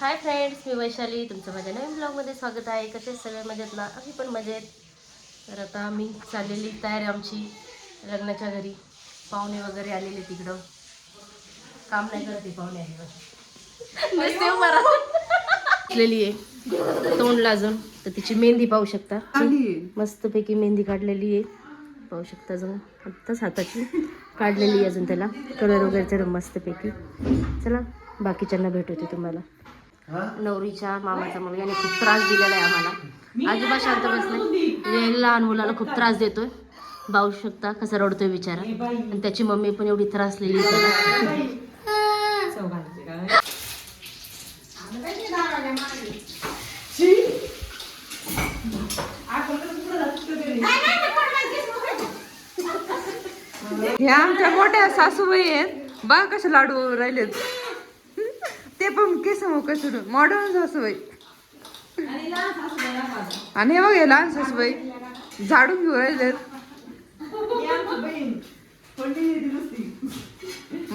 Hi friends मी वैशाली. तुमचं माझ्या नवीन ब्लॉगमध्ये स्वागत आहे. कसे सगळे? मजेत ना? आम्ही पण मजेत. तर आता आम्ही चाललेली तयारी आमची लग्नाच्या घरी. पाहुणे वगैरे आलेले तिकडं. काम नाही करत आहे पाहुणे आले नुसते उभा राहिलेली आहे. तोंड लाजून. तर तिची मेहंदी पाहू शकता. मस्तपैकी मेहंदी काढलेली आहे. पाहू शकता अजून आत्ताच हाताची काढलेली आहे अजून त्याला. कलर वगैरे मस्तपैकी. चला बाकीच्यांना भेट होते तुम्हाला. नवरीच्या मामाचा मुलगा याने खूप त्रास दिलेला आहे आम्हाला. आजोबा शांत बसले लहान मुलाला खूप त्रास देतोय. पाहू शकता कसा रडतोय बिचारा. आणि त्याची मम्मी पण एवढी त्रासलेली ह्या आमच्या मोठ्या सासूबाई आहेत. बघ कसे लाडू राहिलेत. पण केस कसं मॉडर्न सासूबाई. आणि हे बघ हे लहान सासूबाई. झाडून घेऊ राहिलेत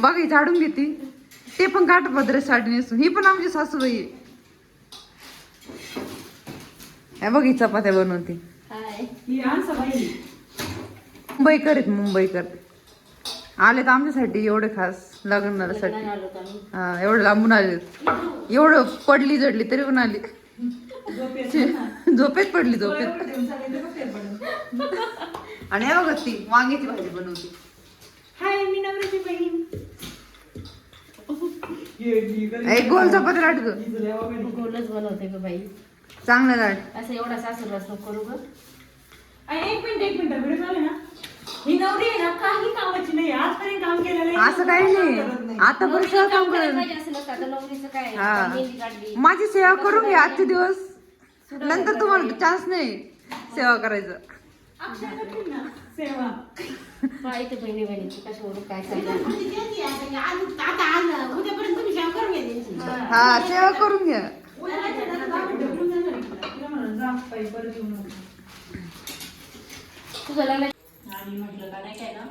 बघ ही झाडून घेते. ते पण काठपदर साडी नेसून ही पण आमची सासूबाई आहे. बघ ही चपात्या बनवते. मुंबईकर आहेत मुंबईकर. आले तर आमच्यासाठी एवढे खास लग्नासाठी. हा एवढं लांबून आले. एवढं पडली जडली तरी पण आली. झोपेत. पडली झोपेत. आणि बघा ती वांग्याची भाजी बनवते. एक गोल चपाती लाट ग. गोलच बनवते ग बाई. चांगलं लाट असं एवढा सासरवास नको करू ग. एक मिनिट एक मिनिट. व्हिडिओ चालू आहे ना? ही नवरी आहे ना काही नाही आजपर्यंत काम केलेलं आहे. असं काही नाही. आता पण सगळं काम करायला करेल. पाहिजे असं नसतं आता नवरीचं काय आहे? हा. मेहंदी काढली. माझी सेवा करून घ्या आजचे दिवस. नंतर तुम्हाला चान्स नाही सेवा करायचं. अक्षय कठीण ना सेवा. माहिती बहिणी बहिणीची कशावरून काय चाललं हा. सेवा करून घ्या. तिला म्हणून जा बाई, परत येऊ. नको. तुझं लग्न आणि म्हटलं का नाही काय ना?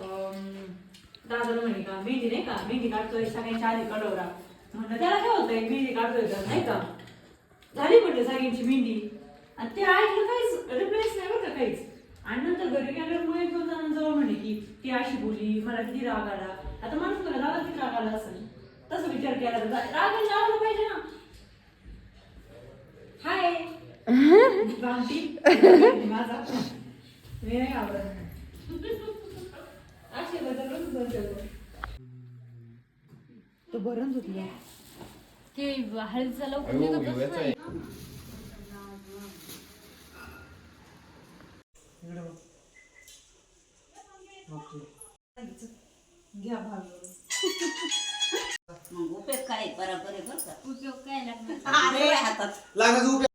दादाला म्हणे का मेहंदी नाही का? मेहंदी काढतोय सगळ्यांच्या आधी कडवरा. म्हटलं त्याला काय होतंय? मेहंदी काढतोय तर नाही का? झाली म्हटलं सगळ्यांची मेहंदी. आणि ते ऐकलं काहीच रिप्लेस नाही बरं का काहीच. आणि नंतर घरी गेल्यावर एक दोन जणांजवळ म्हणे की ती अशी बोली मला किती राग आला. आता माणूस मला दादा किती राग आला असेल? तसं विचार केला तर राग लावलं पाहिजे ना. हाय. माझा. मी नाही आवडत. तो धुतला ते हळदीचा लवकर निघतच नाही मग उपयोग काय बरोबर आहे बरं का. उपयोग काय लागणार? अरे हातात. उपयोग.